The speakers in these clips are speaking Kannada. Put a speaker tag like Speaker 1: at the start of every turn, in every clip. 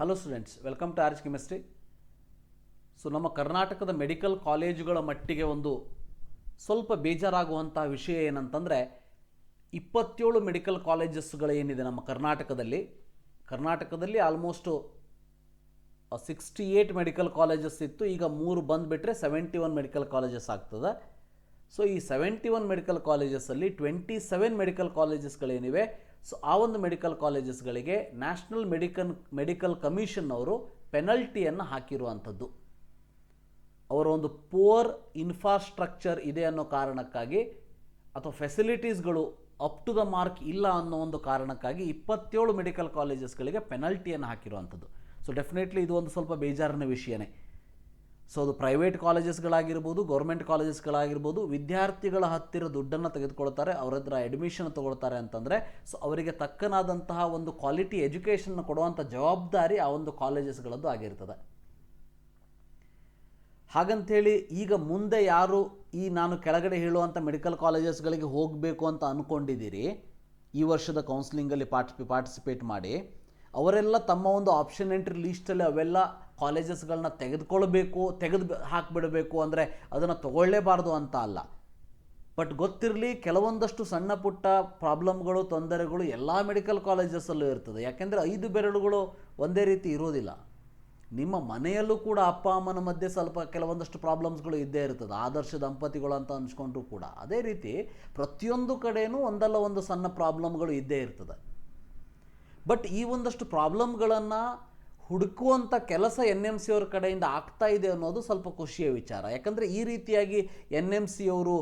Speaker 1: Hello students welcome to org chemistry so ನಮ್ಮ ಕರ್ನಾಟಕದ ಮೆಡಿಕಲ್ ಕಾಲೇಜುಗಳ ಮಟ್ಟಿಗೆ ಒಂದು ಸ್ವಲ್ಪ ಬೇಜಾರಾಗುವಂಥ ವಿಷಯ ಏನಂತಂದರೆ, ಇಪ್ಪತ್ತೇಳು ಮೆಡಿಕಲ್ ಕಾಲೇಜಸ್ಗಳೇನಿದೆ ನಮ್ಮ ಕರ್ನಾಟಕದಲ್ಲಿ. ಕರ್ನಾಟಕದಲ್ಲಿ almost sixty eight medical colleges ಇತ್ತು, ಈಗ ಮೂರು ಬಂದುಬಿಟ್ರೆ ಸೆವೆಂಟಿ ಒನ್ ಮೆಡಿಕಲ್ ಕಾಲೇಜಸ್ ಆಗ್ತದೆ. ಸೊ ಈ ಸೆವೆಂಟಿ ಒನ್ ಮೆಡಿಕಲ್ ಕಾಲೇಜಸ್ಸಲ್ಲಿ ಟ್ವೆಂಟಿ ಸೆವೆನ್ ಮೆಡಿಕಲ್ ಕಾಲೇಜಸ್ಗಳೇನಿವೆ ಸೊ ಆ ಒಂದು ಮೆಡಿಕಲ್ ಕಾಲೇಜಸ್ಗಳಿಗೆ ನ್ಯಾಷನಲ್ ಮೆಡಿಕಲ್ ಮೆಡಿಕಲ್ ಕಮಿಷನ್ ಅವರು ಪೆನಲ್ಟಿಯನ್ನು ಹಾಕಿರುವಂಥದ್ದು. ಅವರ ಒಂದು ಪೂರ್ ಇನ್ಫ್ರಾಸ್ಟ್ರಕ್ಚರ್ ಇದೆ ಅನ್ನೋ ಕಾರಣಕ್ಕಾಗಿ ಅಥವಾ ಫೆಸಿಲಿಟೀಸ್ಗಳು ಅಪ್ ಟು ದ ಮಾರ್ಕ್ ಇಲ್ಲ ಅನ್ನೋ ಒಂದು ಕಾರಣಕ್ಕಾಗಿ ಇಪ್ಪತ್ತೇಳು ಮೆಡಿಕಲ್ ಕಾಲೇಜಸ್ಗಳಿಗೆ ಪೆನಲ್ಟಿಯನ್ನು ಹಾಕಿರುವಂಥದ್ದು. ಸೊ ಡೆಫಿನೆಟ್ಲಿ ಇದು ಒಂದು ಸ್ವಲ್ಪ ಬೇಜಾರಿನ ವಿಷಯನೇ. ಸೊ ಅದು ಪ್ರೈವೇಟ್ ಕಾಲೇಜಸ್ಗಳಾಗಿರ್ಬೋದು ಗೌರ್ಮೆಂಟ್ ಕಾಲೇಜಸ್ಗಳಾಗಿರ್ಬೋದು ವಿದ್ಯಾರ್ಥಿಗಳ ಹತ್ತಿರ ದುಡ್ಡನ್ನು ತೆಗೆದುಕೊಳ್ತಾರೆ, ಅವ್ರ ಹತ್ರ ಅಡ್ಮಿಷನ್ ತಗೊಳ್ತಾರೆ ಅಂತಂದರೆ ಸೊ ಅವರಿಗೆ ತಕ್ಕನಾದಂತಹ ಒಂದು ಕ್ವಾಲಿಟಿ ಎಜುಕೇಷನ್ ಕೊಡುವಂಥ ಜವಾಬ್ದಾರಿ ಆ ಒಂದು ಕಾಲೇಜಸ್ಗಳದ್ದು ಆಗಿರ್ತದೆ. ಹಾಗಂಥೇಳಿ ಈಗ ಮುಂದೆ ಯಾರು ಈ ನಾನು ಕೆಳಗಡೆ ಹೇಳುವಂಥ ಮೆಡಿಕಲ್ ಕಾಲೇಜಸ್ಗಳಿಗೆ ಹೋಗಬೇಕು ಅಂತ ಅಂದ್ಕೊಂಡಿದ್ದೀರಿ ಈ ವರ್ಷದ ಕೌನ್ಸಿಲಿಂಗಲ್ಲಿ ಪಾರ್ಟಿಪಿ ಪಾರ್ಟಿಸಿಪೇಟ್ ಮಾಡಿ, ಅವರೆಲ್ಲ ತಮ್ಮ ಒಂದು ಆಪ್ಷನ್ ಎಂಟ್ರಿ ಲೀಸ್ಟಲ್ಲಿ ಅವೆಲ್ಲ ಕಾಲೇಜಸ್ಗಳನ್ನ ತೆಗೆದುಕೊಳ್ಬೇಕು ತೆಗೆದು ಹಾಕಿಬಿಡಬೇಕು ಅಂದರೆ ಅದನ್ನು ತಗೊಳ್ಳೇಬಾರ್ದು ಅಂತ ಅಲ್ಲ. ಬಟ್ ಗೊತ್ತಿರಲಿ ಕೆಲವೊಂದಷ್ಟು ಸಣ್ಣ ಪುಟ್ಟ ಪ್ರಾಬ್ಲಮ್ಗಳು, ತೊಂದರೆಗಳು ಎಲ್ಲ ಮೆಡಿಕಲ್ ಕಾಲೇಜಸ್ಸಲ್ಲೂ ಇರ್ತದೆ. ಯಾಕೆಂದರೆ ಐದು ಬೆರಳುಗಳು ಒಂದೇ ರೀತಿ ಇರೋದಿಲ್ಲ. ನಿಮ್ಮ ಮನೆಯಲ್ಲೂ ಕೂಡ ಅಪ್ಪ, ಅಮ್ಮನ ಮಧ್ಯೆ ಸ್ವಲ್ಪ ಕೆಲವೊಂದಷ್ಟು ಪ್ರಾಬ್ಲಮ್ಸ್ಗಳು ಇದ್ದೇ ಇರ್ತದೆ. ಆದರ್ಶ ದಂಪತಿಗಳು ಅಂತ ಅನ್ಸ್ಕೊಂಡ್ರು ಕೂಡ. ಅದೇ ರೀತಿ ಪ್ರತಿಯೊಂದು ಕಡೆಯೂ ಒಂದಲ್ಲ ಒಂದು ಸಣ್ಣ ಪ್ರಾಬ್ಲಮ್ಗಳು ಇದ್ದೇ ಇರ್ತದೆ. ಬಟ್ ಈ ಒಂದಷ್ಟು ಪ್ರಾಬ್ಲಮ್ಗಳನ್ನು ಹುಡುಕುವಂಥ ಕೆಲಸ ಎನ್ ಎಂ ಸಿ ಅವ್ರ ಕಡೆಯಿಂದ ಆಗ್ತಾ ಇದೆ ಅನ್ನೋದು ಸ್ವಲ್ಪ ಖುಷಿಯ ವಿಚಾರ. ಯಾಕಂದರೆ ಈ ರೀತಿಯಾಗಿ ಎನ್ ಎಂ ಸಿ ಅವರು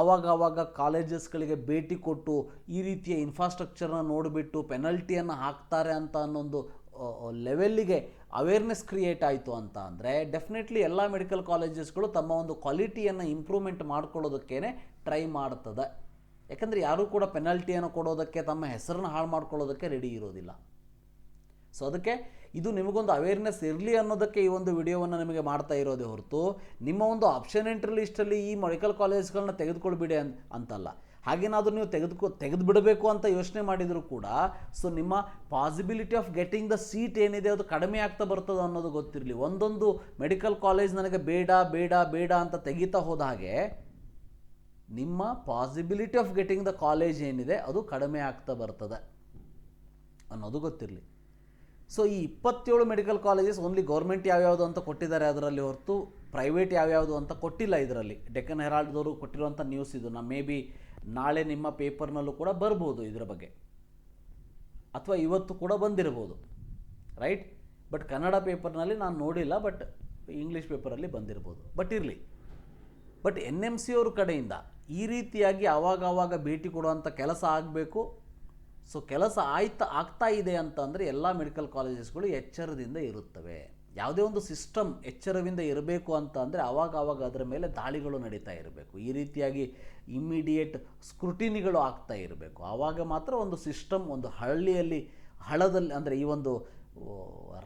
Speaker 1: ಆವಾಗವಾಗ ಆವಾಗ ಕಾಲೇಜಸ್ಗಳಿಗೆ ಭೇಟಿ ಕೊಟ್ಟು ಈ ರೀತಿಯ ಇನ್ಫ್ರಾಸ್ಟ್ರಕ್ಚರ್ನ ನೋಡಿಬಿಟ್ಟು ಪೆನಲ್ಟಿಯನ್ನು ಹಾಕ್ತಾರೆ ಅಂತ ಅನ್ನೊಂದು ಲೆವೆಲ್ಲಿಗೆ ಅವೇರ್ನೆಸ್ ಕ್ರಿಯೇಟ್ ಆಯಿತು ಅಂತ ಅಂದರೆ ಡೆಫಿನೆಟ್ಲಿ ಎಲ್ಲ ಮೆಡಿಕಲ್ ಕಾಲೇಜಸ್ಗಳು ತಮ್ಮ ಒಂದು ಕ್ವಾಲಿಟಿಯನ್ನು ಇಂಪ್ರೂವ್ಮೆಂಟ್ ಮಾಡ್ಕೊಳ್ಳೋದಕ್ಕೇ ಟ್ರೈ ಮಾಡ್ತದೆ. ಯಾಕಂದರೆ ಯಾರೂ ಕೂಡ ಪೆನಲ್ಟಿಯನ್ನು ಕೊಡೋದಕ್ಕೆ ತಮ್ಮ ಹೆಸರನ್ನು ಹಾಳು ಮಾಡ್ಕೊಳ್ಳೋದಕ್ಕೆ ರೆಡಿ ಇರೋದಿಲ್ಲ. ಸೊ ಅದಕ್ಕೆ ಇದು ನಿಮಗೊಂದು ಅವೇರ್ನೆಸ್ ಇರಲಿ ಅನ್ನೋದಕ್ಕೆ ಈ ಒಂದು ವಿಡಿಯೋವನ್ನು ನಿಮಗೆ ಮಾಡ್ತಾ ಇರೋದೇ ಹೊರತು ನಿಮ್ಮ ಒಂದು ಆಪ್ಷನ್ ಎಂಟ್ರಿ ಲಿಸ್ಟಲ್ಲಿ ಈ ಮೆಡಿಕಲ್ ಕಾಲೇಜ್ಗಳನ್ನ ತೆಗೆದುಕೊಳ್ಬಿಡಿ ಅನ್, ಅಂತಲ್ಲ. ಹಾಗೇನಾದರೂ ನೀವು ತೆಗೆದುಕೊ ತೆಗೆದು ಬಿಡಬೇಕು ಅಂತ ಯೋಚನೆ ಮಾಡಿದರೂ ಕೂಡ ಸೊ ನಿಮ್ಮ possibility of getting the seat ಏನಿದೆ ಅದು ಕಡಿಮೆ ಆಗ್ತಾ ಬರ್ತದೆ ಅನ್ನೋದು ಗೊತ್ತಿರಲಿ. ಒಂದೊಂದು ಮೆಡಿಕಲ್ ಕಾಲೇಜ್ ನನಗೆ ಬೇಡ ಬೇಡ ಬೇಡ ಅಂತ ತೆಗಿತಾ ಹೋದ ಹಾಗೆ ನಿಮ್ಮ possibility of getting the college ಏನಿದೆ ಅದು ಕಡಿಮೆ ಆಗ್ತಾ ಬರ್ತದೆ ಅನ್ನೋದು ಗೊತ್ತಿರಲಿ. ಸೊ ಈ ಇಪ್ಪತ್ತೇಳು ಮೆಡಿಕಲ್ ಕಾಲೇಜಸ್ ಓನ್ಲಿ ಗೌರ್ಮೆಂಟ್ ಯಾವ್ಯಾವುದು ಅಂತ ಕೊಟ್ಟಿದ್ದಾರೆ ಅದರಲ್ಲಿ ಹೊರತು ಪ್ರೈವೇಟ್ ಯಾವ್ಯಾವುದು ಅಂತ ಕೊಟ್ಟಿಲ್ಲ ಇದರಲ್ಲಿ. ಡೆಕ್ಕನ್ ಹೆರಾಲ್ಡ್ದವರು ಕೊಟ್ಟಿರುವಂಥ ನ್ಯೂಸ್ ಇದು. ನಾ ಮೇ ಬಿ ನಾಳೆ ನಿಮ್ಮ ಪೇಪರ್ನಲ್ಲೂ ಕೂಡ ಬರ್ಬೋದು ಇದರ ಬಗ್ಗೆ. ಅಥವಾ ಇವತ್ತು ಕೂಡ ಬಂದಿರ್ಬೋದು. ರೈಟ್ ಬಟ್ ಕನ್ನಡ ಪೇಪರ್ನಲ್ಲಿ ನಾನು ನೋಡಿಲ್ಲ ಬಟ್ ಇಂಗ್ಲೀಷ್ ಪೇಪರಲ್ಲಿ ಬಂದಿರ್ಬೋದು. ಬಟ್ ಇರಲಿ. ಬಟ್ ಎನ್ ಎಂ ಸಿ ಅವ್ರ ಕಡೆಯಿಂದ ಈ ರೀತಿಯಾಗಿ ಆವಾಗ ಭೇಟಿ ಕೊಡುವಂಥ ಕೆಲಸ ಆಗಬೇಕು. ಸೊ ಕೆಲಸ ಆಯ್ತಾ, ಆಗ್ತಾ ಇದೆ ಅಂತಂದರೆ ಎಲ್ಲ ಮೆಡಿಕಲ್ ಕಾಲೇಜಸ್ಗಳು ಎಚ್ಚರದಿಂದ ಇರುತ್ತವೆ. ಯಾವುದೇ ಒಂದು ಸಿಸ್ಟಮ್ ಎಚ್ಚರದಿಂದ ಇರಬೇಕು ಅಂತ ಅಂದರೆ ಆವಾಗ ಆವಾಗ ಅದರ ಮೇಲೆ ದಾಳಿಗಳು ನಡೀತಾ ಇರಬೇಕು. ಈ ರೀತಿಯಾಗಿ ಇಮ್ಮಿಡಿಯೇಟ್ ಸ್ಕ್ರುಟಿನಿಗಳು ಆಗ್ತಾ ಇರಬೇಕು. ಆವಾಗ ಮಾತ್ರ ಒಂದು ಸಿಸ್ಟಮ್ ಒಂದು ಹಳ್ಳಿಯಲ್ಲಿ, ಹಳದಲ್ಲಿ ಅಂದರೆ ಈ ಒಂದು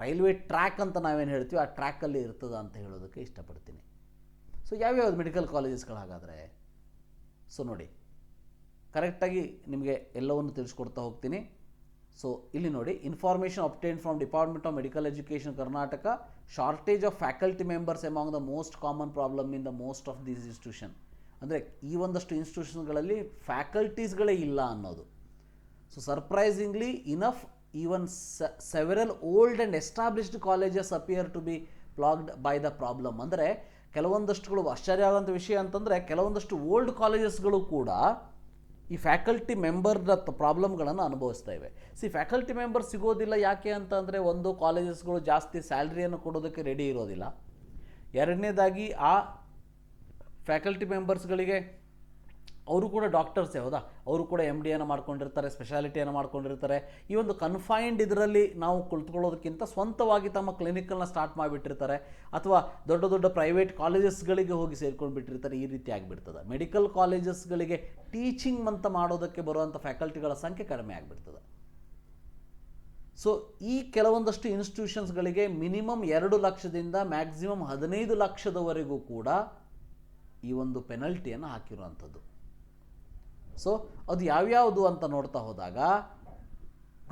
Speaker 1: ರೈಲ್ವೆ ಟ್ರ್ಯಾಕ್ ಅಂತ ನಾವೇನು ಹೇಳ್ತೀವಿ ಆ ಟ್ರ್ಯಾಕಲ್ಲಿ ಇರ್ತದ ಅಂತ ಹೇಳೋದಕ್ಕೆ ಇಷ್ಟಪಡ್ತೀನಿ. ಸೊ ಯಾವ್ಯಾವ್ದು ಮೆಡಿಕಲ್ ಕಾಲೇಜಸ್ಗಳಾಗಾದರೆ ಸೊ ನೋಡಿ. ಕರೆಕ್ಟಾಗಿ ನಿಮಗೆ ಎಲ್ಲವನ್ನು ತಿಳಿಸ್ಕೊಡ್ತಾ ಹೋಗ್ತೀನಿ. ಸೊ ಇಲ್ಲಿ ನೋಡಿ information obtain from department of medical education Karnataka shortage of faculty members among the most common problem in the most of these institution ಅಂದರೆ ಈ ಒಂದಷ್ಟು ಇನ್ಸ್ಟಿಟ್ಯೂಷನ್ಗಳಲ್ಲಿ ಫ್ಯಾಕಲ್ಟೀಸ್ಗಳೇ ಇಲ್ಲ ಅನ್ನೋದು. So surprisingly enough even several old and established colleges appear to be plagued by the problem ಅಂದರೆ, ಕೆಲವೊಂದಷ್ಟುಗಳು ಆಶ್ಚರ್ಯ ಆಗೋಂಥ ವಿಷಯ ಅಂತಂದರೆ, ಕೆಲವೊಂದಷ್ಟು ಓಲ್ಡ್ ಕಾಲೇಜಸ್ಗಳು ಕೂಡ ಈ ಫ್ಯಾಕಲ್ಟಿ ಮೆಂಬರ್ನ ಪ್ರಾಬ್ಲಮ್ಗಳನ್ನು ಅನುಭವಿಸ್ತಾ ಇವೆ. ಸಿ ಫ್ಯಾಕಲ್ಟಿ ಮೆಂಬರ್ ಸಿಗೋದಿಲ್ಲ ಯಾಕೆ ಅಂತಂದರೆ ಒಂದು ಕಾಲೇಜಸ್ಗಳು ಜಾಸ್ತಿ ಸ್ಯಾಲ್ರಿಯನ್ನು ಕೊಡೋದಕ್ಕೆ ರೆಡಿ ಇರೋದಿಲ್ಲ. ಎರಡನೇದಾಗಿ ಆ ಫ್ಯಾಕಲ್ಟಿ ಮೆಂಬರ್ಸ್ಗಳಿಗೆ ಅವರು ಕೂಡ ಡಾಕ್ಟರ್ಸೇ ಹೌದಾ? ಅವರು ಕೂಡ ಎಂ ಡಿಯನ್ನು ಮಾಡ್ಕೊಂಡಿರ್ತಾರೆ ಸ್ಪೆಷಾಲಿಟಿಯನ್ನು ಮಾಡ್ಕೊಂಡಿರ್ತಾರೆ. ಈ ಒಂದು ಕನ್ಫೈನ್ಡ್ ಇದರಲ್ಲಿ ನಾವು ಕುಳಿತುಕೊಳ್ಳೋದಕ್ಕಿಂತ ಸ್ವಂತವಾಗಿ ತಮ್ಮ ಕ್ಲಿನಿಕಲ್ನ ಸ್ಟಾರ್ಟ್ ಮಾಡಿಬಿಟ್ಟಿರ್ತಾರೆ. ಅಥವಾ ದೊಡ್ಡ ದೊಡ್ಡ ಪ್ರೈವೇಟ್ ಕಾಲೇಜಸ್ಗಳಿಗೆ ಹೋಗಿ ಸೇರ್ಕೊಂಡು ಬಿಟ್ಟಿರ್ತಾರೆ, ಈ ರೀತಿ ಆಗಿಬಿಡ್ತದೆ. ಮೆಡಿಕಲ್ ಕಾಲೇಜಸ್ಗಳಿಗೆ ಟೀಚಿಂಗ್ ಅಂತ ಮಾಡೋದಕ್ಕೆ ಬರುವಂಥ ಫ್ಯಾಕಲ್ಟಿಗಳ ಸಂಖ್ಯೆ ಕಡಿಮೆ ಆಗಿಬಿಡ್ತದೆ. ಸೊ ಈ ಕೆಲವೊಂದಷ್ಟು ಇನ್ಸ್ಟಿಟ್ಯೂಷನ್ಸ್ಗಳಿಗೆ ಮಿನಿಮಮ್ ಎರಡು ಲಕ್ಷದಿಂದ ಮ್ಯಾಕ್ಸಿಮಮ್ ಹದಿನೈದು ಲಕ್ಷದವರೆಗೂ ಕೂಡ ಈ ಒಂದು ಪೆನಲ್ಟಿಯನ್ನು ಹಾಕಿರುವಂಥದ್ದು. ಸೊ ಅದು ಯಾವ್ಯಾವುದು ಅಂತ ನೋಡ್ತಾ ಹೋದಾಗ,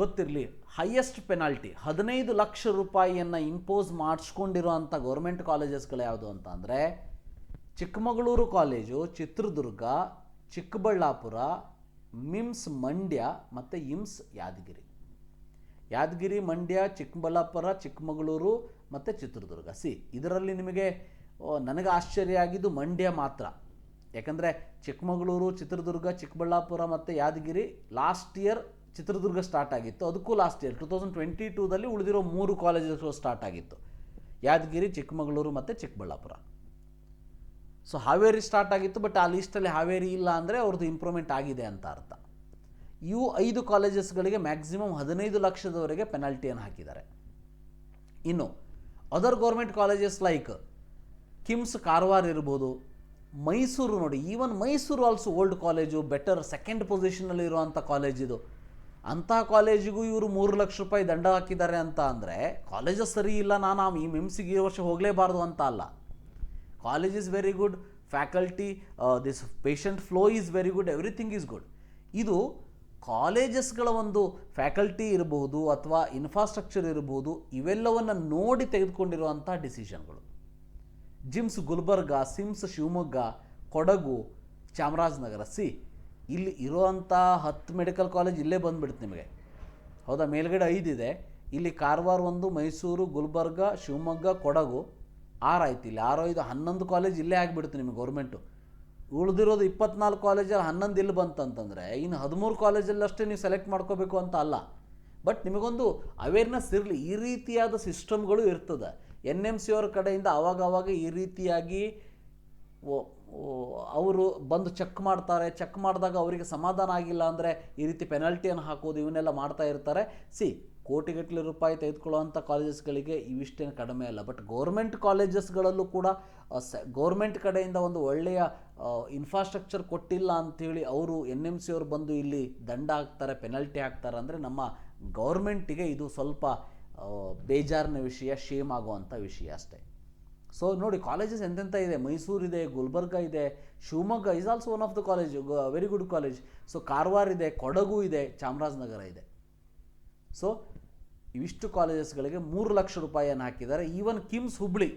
Speaker 1: ಗೊತ್ತಿರಲಿ ಹೈಯೆಸ್ಟ್ ಪೆನಾಲ್ಟಿ ಹದಿನೈದು ಲಕ್ಷ ರೂಪಾಯಿಯನ್ನು ಇಂಪೋಸ್ ಮಾಡಿಸ್ಕೊಂಡಿರೋಂಥ ಗೌರ್ಮೆಂಟ್ ಕಾಲೇಜಸ್ಗಳು ಯಾವುದು ಅಂತ ಅಂದರೆ, ಚಿಕ್ಕಮಗಳೂರು ಕಾಲೇಜು ಚಿತ್ರದುರ್ಗ, ಚಿಕ್ಕಬಳ್ಳಾಪುರ ಮಿಮ್ಸ್ ಮಂಡ್ಯ ಮತ್ತು ಇಮ್ಸ್ ಯಾದಗಿರಿ. ಯಾದಗಿರಿ ಮಂಡ್ಯ ಚಿಕ್ಕಬಳ್ಳಾಪುರ, ಚಿಕ್ಕಮಗಳೂರು ಮತ್ತು ಚಿತ್ರದುರ್ಗ. ಸಿ ಇದರಲ್ಲಿ ನಿಮಗೆ ನನಗೆ ಆಶ್ಚರ್ಯ ಆಗಿದ್ದು ಮಂಡ್ಯ ಮಾತ್ರ. ಯಾಕಂದರೆ ಚಿಕ್ಕಮಗಳೂರು, ಚಿತ್ರದುರ್ಗ, ಚಿಕ್ಕಬಳ್ಳಾಪುರ ಮತ್ತು Yadgir last year Chitradurga start ಆಗಿತ್ತು. ಅದಕ್ಕೂ last year two thousand twenty ಟೂದಲ್ಲಿ ಉಳಿದಿರೋ ಮೂರು ಕಾಲೇಜಸ್ಗಳು ಸ್ಟಾರ್ಟ್ ಆಗಿತ್ತು. ಯಾದಗಿರಿ, ಚಿಕ್ಕಮಗಳೂರು ಮತ್ತು ಚಿಕ್ಕಬಳ್ಳಾಪುರ. ಸೊ ಹಾವೇರಿ ಸ್ಟಾರ್ಟ್ ಆಗಿತ್ತು ಬಟ್ ಆ ಲೀಸ್ಟಲ್ಲಿ ಹಾವೇರಿ ಇಲ್ಲ ಅಂದರೆ ಅವ್ರದ್ದು ಇಂಪ್ರೂವ್ಮೆಂಟ್ ಆಗಿದೆ ಅಂತ ಅರ್ಥ. ಇವು ಐದು ಕಾಲೇಜಸ್ಗಳಿಗೆ ಮ್ಯಾಕ್ಸಿಮಮ್ ಹದಿನೈದು ಲಕ್ಷದವರೆಗೆ ಪೆನಾಲ್ಟಿಯನ್ನು ಹಾಕಿದ್ದಾರೆ. ಇನ್ನು other government colleges like KIMS Karwar ಇರ್ಬೋದು ಮೈಸೂರು ನೋಡಿ even Mysuru also old college better second ಪೊಸಿಷನಲ್ಲಿ ಇರುವಂಥ ಕಾಲೇಜ್ ಇದು. ಅಂಥ ಕಾಲೇಜಿಗೂ ಇವರು ಮೂರು ಲಕ್ಷ ರೂಪಾಯಿ ದಂಡ ಹಾಕಿದ್ದಾರೆ ಅಂತ ಅಂದರೆ ಕಾಲೇಜಸ್ ಸರಿ ಇಲ್ಲ, ನಾನು ಈ ಮಿಮ್ಸಿಗೆ ಈ ವರ್ಷ ಹೋಗಲೇಬಾರ್ದು ಅಂತ ಅಲ್ಲ. College is very good faculty this patient flow is very good everything is good ಇದು ಕಾಲೇಜಸ್ಗಳ ಒಂದು ಫ್ಯಾಕಲ್ಟಿ ಇರಬಹುದು ಅಥವಾ ಇನ್ಫ್ರಾಸ್ಟ್ರಕ್ಚರ್ ಇರಬಹುದು, ಇವೆಲ್ಲವನ್ನು ನೋಡಿ ತೆಗೆದುಕೊಂಡಿರುವಂಥ ಡಿಸಿಷನ್ಗಳು GIMS Gulbarga, SIMS Shivamogga, Kodagu, Chamarajanagar. See, ಇಲ್ಲಿ ಇರೋವಂಥ ಹತ್ತು ಮೆಡಿಕಲ್ ಕಾಲೇಜ್ ಇಲ್ಲೇ ಬಂದುಬಿಡುತ್ತೆ ನಿಮಗೆ. ಹೌದಾ? ಮೇಲ್ಗಡೆ ಐದಿದೆ ಇಲ್ಲಿ ಕಾರವಾರ ಒಂದು, ಮೈಸೂರು, ಗುಲ್ಬರ್ಗ, ಶಿವಮೊಗ್ಗ, ಕೊಡಗು ಆರು ಆಯ್ತು ಇಲ್ಲಿ. ಆರು, ಐದು, ಹನ್ನೊಂದು ಕಾಲೇಜ್ ಇಲ್ಲೇ ಆಗಿಬಿಡುತ್ತೆ ನಿಮಗೆ ಗೌರ್ಮೆಂಟು. ಉಳಿದಿರೋದು ಇಪ್ಪತ್ನಾಲ್ಕು ಕಾಲೇಜಲ್ಲಿ ಹನ್ನೊಂದು ಇಲ್ಲಿ ಬಂತಂತಂದರೆ ಇನ್ನು ಹದಿಮೂರು ಕಾಲೇಜಲ್ಲಿ ಅಷ್ಟೇ ನೀವು ಸೆಲೆಕ್ಟ್ ಮಾಡ್ಕೋಬೇಕು ಅಂತ ಅಲ್ಲ. ಬಟ್ ನಿಮಗೊಂದು ಅವೇರ್ನೆಸ್ ಇರಲಿ. ಈ ರೀತಿಯಾದ ಸಿಸ್ಟಮ್ಗಳು ಇರ್ತದೆ. ಎನ್ ಎಂ ಸಿ ಅವ್ರ ಕಡೆಯಿಂದ ಆವಾಗ ಅವಾಗ ಈ ರೀತಿಯಾಗಿ ಅವರು ಬಂದು ಚೆಕ್ ಮಾಡ್ತಾರೆ. ಚೆಕ್ ಮಾಡಿದಾಗ ಅವರಿಗೆ ಸಮಾಧಾನ ಆಗಿಲ್ಲ ಅಂದರೆ ಈ ರೀತಿ ಪೆನಾಲ್ಟಿಯನ್ನು ಹಾಕೋದು, ಇವನ್ನೆಲ್ಲ ಮಾಡ್ತಾ ಇರ್ತಾರೆ. ಸಿ, ಕೋಟಿಗಟ್ಟಲೆ ರೂಪಾಯಿ ತೆಗೆದುಕೊಳ್ಳುವಂಥ ಕಾಲೇಜಸ್ಗಳಿಗೆ ಇವಿಷ್ಟೇನು ಕಡಿಮೆ ಅಲ್ಲ. ಬಟ್ ಗೌರ್ಮೆಂಟ್ ಕಾಲೇಜಸ್ಗಳಲ್ಲೂ ಕೂಡ ಸ ಗೌರ್ಮೆಂಟ್ ಕಡೆಯಿಂದ ಒಂದು ಒಳ್ಳೆಯ ಇನ್ಫ್ರಾಸ್ಟ್ರಕ್ಚರ್ ಕೊಟ್ಟಿಲ್ಲ ಅಂಥೇಳಿ ಅವರು ಎನ್ ಎಂ ಸಿ ಅವರು ಬಂದು ಇಲ್ಲಿ ದಂಡ ಹಾಕ್ತಾರೆ ಪೆನಲ್ಟಿ ಹಾಕ್ತಾರೆ ಅಂದರೆ ನಮ್ಮ ಗೌರ್ಮೆಂಟಿಗೆ ಇದು ಸ್ವಲ್ಪ ಬೇಜಾರಿನ ವಿಷಯ ಶೇಮ್ ಆಗುವಂಥ ವಿಷಯ ಅಷ್ಟೇ. ಸೊ ನೋಡಿ ಕಾಲೇಜಸ್ ಎಂತೆಂಥ ಇದೆ? ಮೈಸೂರು ಇದೆ, ಗುಲ್ಬರ್ಗ ಇದೆ, Shivamogga is also one of the college very good college so Karwar ಇದೆ, ಕೊಡಗು ಇದೆ, ಚಾಮರಾಜನಗರ ಇದೆ. ಸೊ ಇವಿಷ್ಟು ಕಾಲೇಜಸ್ಗಳಿಗೆ ಮೂರು ಲಕ್ಷ ರೂಪಾಯಿಯನ್ನು ಹಾಕಿದ್ದಾರೆ. ಈವನ್ ಕಿಮ್ಸ್ ಹುಬ್ಳಿ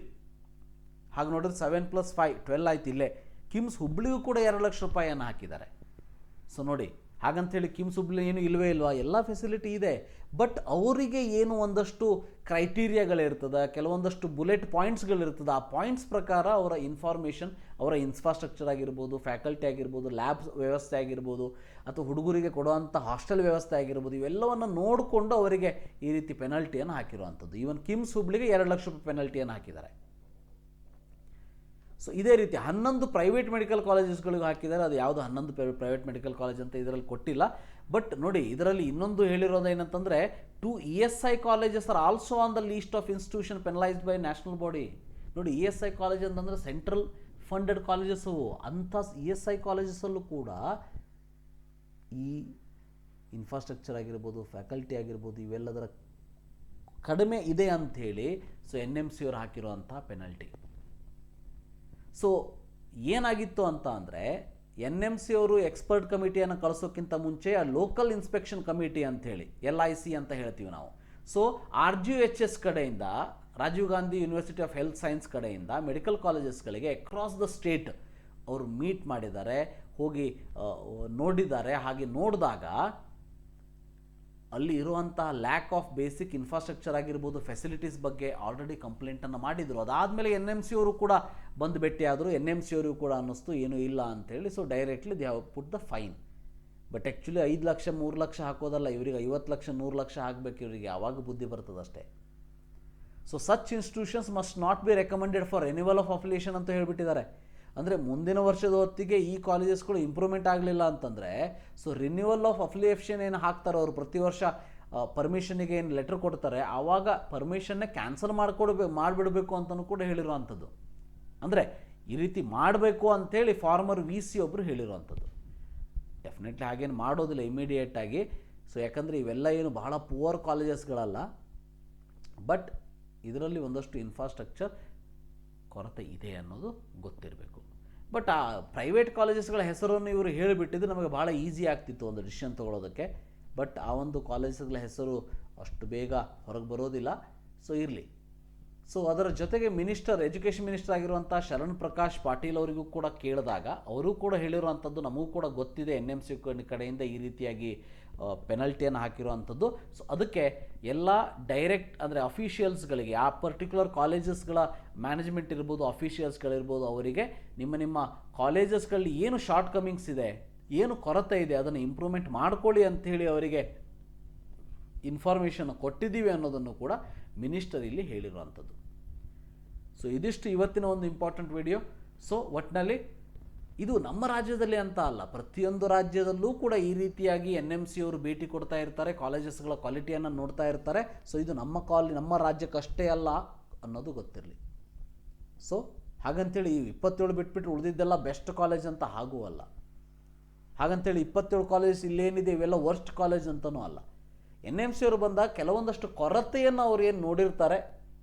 Speaker 1: ಹಾಗೆ ನೋಡಿದ್ರೆ ಸೆವೆನ್ ಪ್ಲಸ್ ಫೈವ್ ಟ್ವೆಲ್ ಆಯ್ತು ಇಲ್ಲೇ. ಕಿಮ್ಸ್ ಹುಬ್ಳಿಗೂ ಕೂಡ ಎರಡು ಲಕ್ಷ ರೂಪಾಯಿಯನ್ನು ಹಾಕಿದ್ದಾರೆ. ಸೊ ನೋಡಿ ಹಾಗಂತೇಳಿ ಕಿಮ್ ಹುಬ್ಳಿ ಏನು ಇಲ್ಲವೇ ಇಲ್ವಾ? ಎಲ್ಲ ಫೆಸಿಲಿಟಿ ಇದೆ. ಬಟ್ ಅವರಿಗೆ ಏನು ಒಂದಷ್ಟು ಕ್ರೈಟೀರಿಯಾಗಳಿರ್ತದೆ ಕೆಲವೊಂದಷ್ಟು ಬುಲೆಟ್ ಪಾಯಿಂಟ್ಸ್ಗಳಿರ್ತದೆ ಆ ಪಾಯಿಂಟ್ಸ್ ಪ್ರಕಾರ ಅವರ ಇನ್ಫಾರ್ಮೇಷನ್ ಅವರ ಇನ್ಫ್ರಾಸ್ಟ್ರಕ್ಚರ್ ಆಗಿರ್ಬೋದು ಫ್ಯಾಕಲ್ಟಿ ಆಗಿರ್ಬೋದು ಲ್ಯಾಬ್ಸ್ ವ್ಯವಸ್ಥೆ ಆಗಿರ್ಬೋದು, ಅಥವಾ ಹುಡುಗರಿಗೆ ಕೊಡುವಂಥ ಹಾಸ್ಟೆಲ್ ವ್ಯವಸ್ಥೆ ಆಗಿರ್ಬೋದು, ಇವೆಲ್ಲವನ್ನು ನೋಡಿಕೊಂಡು ಅವರಿಗೆ ಈ ರೀತಿ ಪೆನಲ್ಟಿಯನ್ನು ಹಾಕಿರುವಂಥದ್ದು ಈವನ್ ಕಿಮ್ಸ್ ಹುಬ್ಳಿಗೆ ಎರಡು ಲಕ್ಷ ರೂಪಾಯಿ ಪೆನಲ್ಟಿಯನ್ನು ಹಾಕಿದ್ದಾರೆ. ಸೊ ಇದೇ ರೀತಿ ಹನ್ನೊಂದು ಪ್ರೈವೇಟ್ ಮೆಡಿಕಲ್ ಕಾಲೇಜಸ್ಗಳಿಗೂ ಹಾಕಿದ್ದಾರೆ ಅದು ಯಾವುದು ಹನ್ನೊಂದು ಪ್ರೈವೇಟ್ ಮೆಡಿಕಲ್ ಕಾಲೇಜ್ ಅಂತ ಇದರಲ್ಲಿ ಕೊಟ್ಟಿಲ್ಲ. ಬಟ್ ನೋಡಿ, ಇದರಲ್ಲಿ ಇನ್ನೊಂದು ಹೇಳಿರೋದು ಏನಂತಂದರೆ two E S I colleges are also on the list of institution penalized by national body ನೋಡಿ ಇ ಎಸ್ ಐ ಕಾಲೇಜ್ ಅಂತಂದರೆ ಸೆಂಟ್ರಲ್ ಫಂಡೆಡ್ ಕಾಲೇಜಸ್ ಅಂಥ ಇ ಎಸ್ ಐ ಕಾಲೇಜಸಲ್ಲೂ ಕೂಡ ಈ ಇನ್ಫ್ರಾಸ್ಟ್ರಕ್ಚರ್ ಆಗಿರ್ಬೋದು ಫ್ಯಾಕಲ್ಟಿ ಆಗಿರ್ಬೋದು, ಇವೆಲ್ಲದರ ಕಡಿಮೆ ಇದೆ ಅಂಥೇಳಿ ಸೊ ಎನ್ ಎಂ ಸಿ ಅವರು ಹಾಕಿರುವಂಥ ಪೆನಲ್ಟಿ ಸೊ ಏನಾಗಿತ್ತು ಅಂತ ಅಂದರೆ ಎನ್ ಎಂ ಸಿ ಅವರು ಎಕ್ಸ್ಪರ್ಟ್ ಕಮಿಟಿಯನ್ನು ಕಳಿಸೋಕ್ಕಿಂತ ಮುಂಚೆ ಆ ಲೋಕಲ್ ಇನ್ಸ್ಪೆಕ್ಷನ್ ಕಮಿಟಿ ಅಂಥೇಳಿ ಎಲ್ ಐ ಸಿ ಅಂತ ಹೇಳ್ತೀವಿ ನಾವು. So R G H S ಕಡೆಯಿಂದ, Rajiv Gandhi university of health science ಕಡೆಯಿಂದ ಮೆಡಿಕಲ್ ಕಾಲೇಜಸ್ಗಳಿಗೆ ಅಕ್ರಾಸ್ ದ ಸ್ಟೇಟ್ ಅವರು ಮೀಟ್ ಮಾಡಿದ್ದಾರೆ, ಹೋಗಿ ನೋಡಿದ್ದಾರೆ. ಹಾಗೆ ನೋಡಿದಾಗ ಅಲ್ಲಿ ಇರುವಂಥ ಲ್ಯಾಕ್ ಆಫ್ ಬೇಸಿಕ್ ಇನ್ಫ್ರಾಸ್ಟ್ರಕ್ಚರ್ ಆಗಿರ್ಬೋದು ಫೆಸಿಲಿಟೀಸ್ ಬಗ್ಗೆ ಆಲ್ರೆಡಿ ಕಂಪ್ಲೇಂಟನ್ನು ಮಾಡಿದರು. ಅದಾದಮೇಲೆ ಎನ್ ಎಂ ಸಿ ಅವರು ಕೂಡ ಬಂದು ಭೇಟಿಯಾದರು ಎನ್ ಎಂ ಸಿ ಅವರಿಗೂ ಕೂಡ ಅನ್ನಿಸ್ತು, ಏನೂ ಇಲ್ಲ ಅಂತೇಳಿ so directly they have put the fine but actually ಐದು ಲಕ್ಷ, ಮೂರು ಲಕ್ಷ ಹಾಕೋದಲ್ಲ, ಇವರಿಗೆ ಐವತ್ತು ಲಕ್ಷ, ನೂರು ಲಕ್ಷ ಹಾಕಬೇಕು ಇವರಿಗೆ. ಯಾವಾಗ ಬುದ್ಧಿ ಬರ್ತದಷ್ಟೇ so such institutions must not be recommended for renewal of affiliation ಅಂತ ಹೇಳಿಬಿಟ್ಟಿದ್ದಾರೆ. ಅಂದರೆ ಮುಂದಿನ ವರ್ಷದ ಹೊತ್ತಿಗೆ ಈ ಕಾಲೇಜಸ್ಗಳು ಇಂಪ್ರೂವ್ಮೆಂಟ್ ಆಗಲಿಲ್ಲ ಅಂತಂದರೆ ಸೊ ರಿನ್ಯೂವಲ್ ಆಫ್ ಅಫಿಲಿಯೇಷನ್ ಏನು ಹಾಕ್ತಾರೆ ಅವರು ಪ್ರತಿ ವರ್ಷ ಪರ್ಮಿಷನಿಗೆ ಏನು ಲೆಟ್ರ್ ಕೊಡ್ತಾರೆ ಆವಾಗ ಪರ್ಮಿಷನ್ನೇ ಕ್ಯಾನ್ಸಲ್ ಮಾಡಿಕೊಡ್ಬೇಕು ಮಾಡಿಬಿಡಬೇಕು ಅಂತಲೂ ಕೂಡ ಹೇಳಿರುವಂಥದ್ದು. ಅಂದರೆ ಈ ರೀತಿ ಮಾಡಬೇಕು ಅಂಥೇಳಿ ಫಾರ್ಮರ್ ವಿ ಸಿ ಒಬ್ಬರು ಹೇಳಿರುವಂಥದ್ದು. ಡೆಫಿನೆಟ್ಲಿ ಹಾಗೇನು ಮಾಡೋದಿಲ್ಲ ಇಮಿಡಿಯೇಟಾಗಿ ಸೊ ಯಾಕಂದರೆ ಇವೆಲ್ಲ ಏನು ಬಹಳ ಪುವರ್ ಕಾಲೇಜಸ್ಗಳಲ್ಲ ಬಟ್ ಇದರಲ್ಲಿ ಒಂದಷ್ಟು ಇನ್ಫ್ರಾಸ್ಟ್ರಕ್ಚರ್ ಕೊರತೆ ಇದೆ ಅನ್ನೋದು ಗೊತ್ತಿರಬೇಕು. ಬಟ್ ಆ ಪ್ರೈವೇಟ್ ಕಾಲೇಜಸ್ಗಳ ಹೆಸರನ್ನು ಇವರು ಹೇಳಿಬಿಟ್ಟಿದ್ದು ನಮಗೆ ಭಾಳ ಈಸಿ ಆಗ್ತಿತ್ತು ಒಂದು ಡಿಸಿಷನ್ ತೊಗೊಳೋದಕ್ಕೆ. ಬಟ್ ಆ ಒಂದು ಕಾಲೇಜಸ್ಗಳ ಹೆಸರು ಅಷ್ಟು ಬೇಗ ಹೊರಗೆ ಬರೋದಿಲ್ಲ. ಸೊ ಇರಲಿ. ಸೊ ಅದರ ಜೊತೆಗೆ ಮಿನಿಸ್ಟರ್ ಎಜುಕೇಷನ್ ಮಿನಿಸ್ಟರ್ ಆಗಿರುವಂಥ ಶರಣ್ ಪ್ರಕಾಶ್ ಪಾಟೀಲ್ ಅವರಿಗೂ ಕೂಡ ಕೇಳಿದಾಗ, ಅವರು ಕೂಡ ಹೇಳಿರುವಂಥದ್ದು ನಮಗೂ ಕೂಡ ಗೊತ್ತಿದೆ. ಎನ್ ಎಂ ಸಿ ಕಡೆಯಿಂದ ಈ ರೀತಿಯಾಗಿ ಪೆನಲ್ಟಿಯನ್ನು ಹಾಕಿರುವಂಥದ್ದು. ಸೊ ಅದಕ್ಕೆ ಎಲ್ಲ ಡೈರೆಕ್ಟ್ ಅಂದರೆ ಅಫೀಷಿಯಲ್ಸ್ಗಳಿಗೆ ಆ ಪರ್ಟಿಕ್ಯುಲರ್ ಕಾಲೇಜಸ್ಗಳ ಮ್ಯಾನೇಜ್ಮೆಂಟ್ ಇರ್ಬೋದು ಅಫೀಷಿಯಲ್ಸ್ಗಳಿರ್ಬೋದು ಅವರಿಗೆ ನಿಮ್ಮ ನಿಮ್ಮ ಕಾಲೇಜಸ್ಗಳಲ್ಲಿ ಏನು ಶಾರ್ಟ್ ಕಮಿಂಗ್ಸ್ ಇದೆ, ಏನು ಕೊರತೆ ಇದೆ, ಅದನ್ನು ಇಂಪ್ರೂವ್ಮೆಂಟ್ ಮಾಡ್ಕೊಳ್ಳಿ ಅಂಥೇಳಿ ಅವರಿಗೆ ಇನ್ಫಾರ್ಮೇಷನ್ ಕೊಟ್ಟಿದ್ದೀವಿ ಅನ್ನೋದನ್ನು ಕೂಡ ಮಿನಿಸ್ಟರ್ ಇಲ್ಲಿ ಹೇಳಿರುವಂಥದ್ದು. ಸೊ ಇದಿಷ್ಟು ಇವತ್ತಿನ ಒಂದು ಇಂಪಾರ್ಟೆಂಟ್ ವಿಡಿಯೋ ಸೊ ಒಟ್ಟಿನಲ್ಲಿ ಇದು ನಮ್ಮ ರಾಜ್ಯದಲ್ಲಿ ಅಂತ ಅಲ್ಲ, ಪ್ರತಿಯೊಂದು ರಾಜ್ಯದಲ್ಲೂ ಕೂಡ ಈ ರೀತಿಯಾಗಿ ಎನ್ ಎಂ ಸಿ ಅವರು ಭೇಟಿ ಕೊಡ್ತಾ ಇರ್ತಾರೆ ಕಾಲೇಜಸ್ಗಳ ಕ್ವಾಲಿಟಿಯನ್ನು ನೋಡ್ತಾ ಇರ್ತಾರೆ. ಸೊ ಇದು ನಮ್ಮ ಕಾಲ್ ನಮ್ಮ ರಾಜ್ಯಕ್ಕಷ್ಟೇ ಅಲ್ಲ ಅನ್ನೋದು ಗೊತ್ತಿರಲಿ. ಸೊ ಹಾಗಂತೇಳಿ ಈ ಇಪ್ಪತ್ತೇಳು ಬಿಟ್ಬಿಟ್ಟು ಉಳಿದಿದ್ದೆಲ್ಲ ಬೆಸ್ಟ್ ಕಾಲೇಜ್ ಅಂತ ಹಾಗೂ ಅಲ್ಲ ಹಾಗಂತೇಳಿ ಇಪ್ಪತ್ತೇಳು ಕಾಲೇಜ್ ಇಲ್ಲೇನಿದೆ, ಇವೆಲ್ಲ ವರ್ಸ್ಟ್ ಕಾಲೇಜ್ ಅಂತಲೂ ಅಲ್ಲ. ಎನ್ ಎಂ ಸಿ ಅವರು ಬಂದಾಗ ಕೆಲವೊಂದಷ್ಟು ಕೊರತೆಯನ್ನು ಅವ್ರು ಏನು ನೋಡಿರ್ತಾರೆ,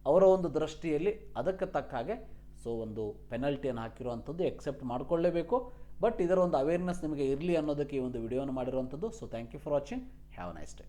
Speaker 1: ಅವರ ಒಂದು ದೃಷ್ಟಿಯಲ್ಲಿ ಅದಕ್ಕೆ ತಕ್ಕ ಹಾಗೆ ಸೊ ಒಂದು ಪೆನಲ್ಟಿಯನ್ನು ಹಾಕಿರುವಂಥದ್ದು ಎಕ್ಸೆಪ್ಟ್ ಮಾಡಿಕೊಳ್ಳೇಬೇಕು. ಬಟ್ ಇದರ ಒಂದು ಅವೇರ್ನೆಸ್ ನಿಮಗೆ ಇರಲಿ ಅನ್ನೋದಕ್ಕೆ ಈ ಒಂದು ವಿಡಿಯೋನ ಮಾಡಿರುವಂಥದ್ದು. So thank you for watching have nice day